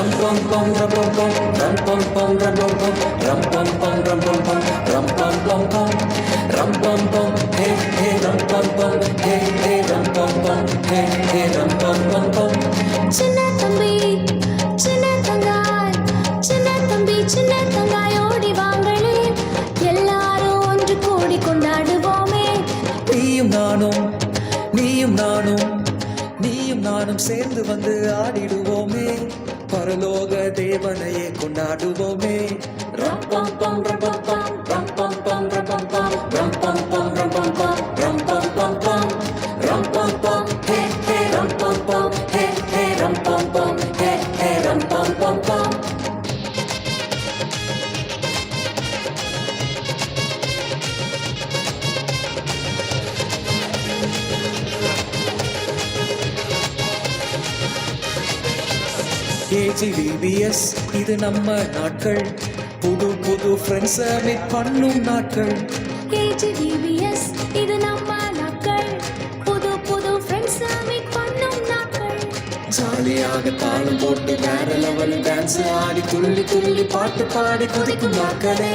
பம் பம் ரம் பம் பம் ரம் பம் பம் ரம் பம் பம் ரம் பம் பம் ரம் பம் பம் ரம் பம் பம் பம் ரம் பம் பம் ஹே ஹே ரம் பம் பம் ஹே ஹே ரம் பம் பம் ஹே ஹே ரம் பம் பம் பம் சின்ன தம்பி சின்ன தங்காய் சின்ன தம்பி சின்ன தங்காய் ஓடி வாங்களே எல்லாரும் ஒன்று கூடி கொண்டாடுவோமே நீயும் நானும் நீயும் நானும் நீயும் நானும் சேர்ந்து வந்து ஆடிடுவோமே. பரலோக தேவனையே கொண்டாடுவோமே. ரம் பம் பம் ரம் பம் பம் ரம் பம் பம் ரம் பம் பம் ரம் பம் பம் ரம் பம் பம் ரம் பம் பம் பம். ரம் பம் பம் ஹே ஹே ரம் பம் பம் ஹே கேஜிபிபிஎஸ் இது நம்ம நாட்கள். புது புது ஃப்ரெண்ட்ஸை மீட் பண்ணும் நாட்கள். கேஜிபிபிஎஸ் இது நம்ம நாட்கள். புது புது ஃப்ரெண்ட்ஸ் மீட் பண்ணும் நாட்கள். ஜாலியாக தாளம் போட்டு வேற லெவல் டான்ஸ் ஆடி துள்ளி துள்ளி பாட்டு பாடி குதிக்கும் நாட்களே.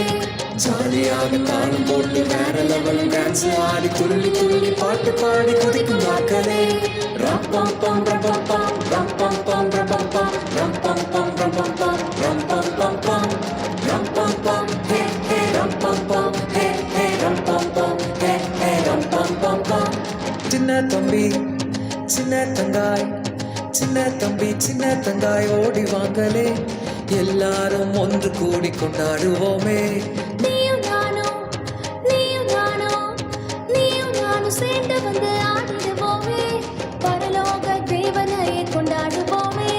ஜாலியாக தாளம் போட்டு வேற லெவல் டான்ஸ் ஆடி துள்ளி துள்ளி பாட்டு பாடி குதிக்கும் நாட்களே. ரம் பம் பம் ரம் பம் பம் ரம் பம் பம் ரம் பம் சின்ன தம்பி சின்ன தங்காய் சின்ன தம்பி சின்ன தங்காய் ஓடி வாங்களே எல்லாரும் ஒன்று கூடி கொண்டாடுவோமே. நீயும் நானும் நீயும் நானும் நீயும் நானும் சேர்ந்து வந்து ஆடிடுவோமே. பரலோக தேவனையே கொண்டாடுவோமே.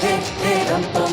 Hey, hey, rum, bum, bum.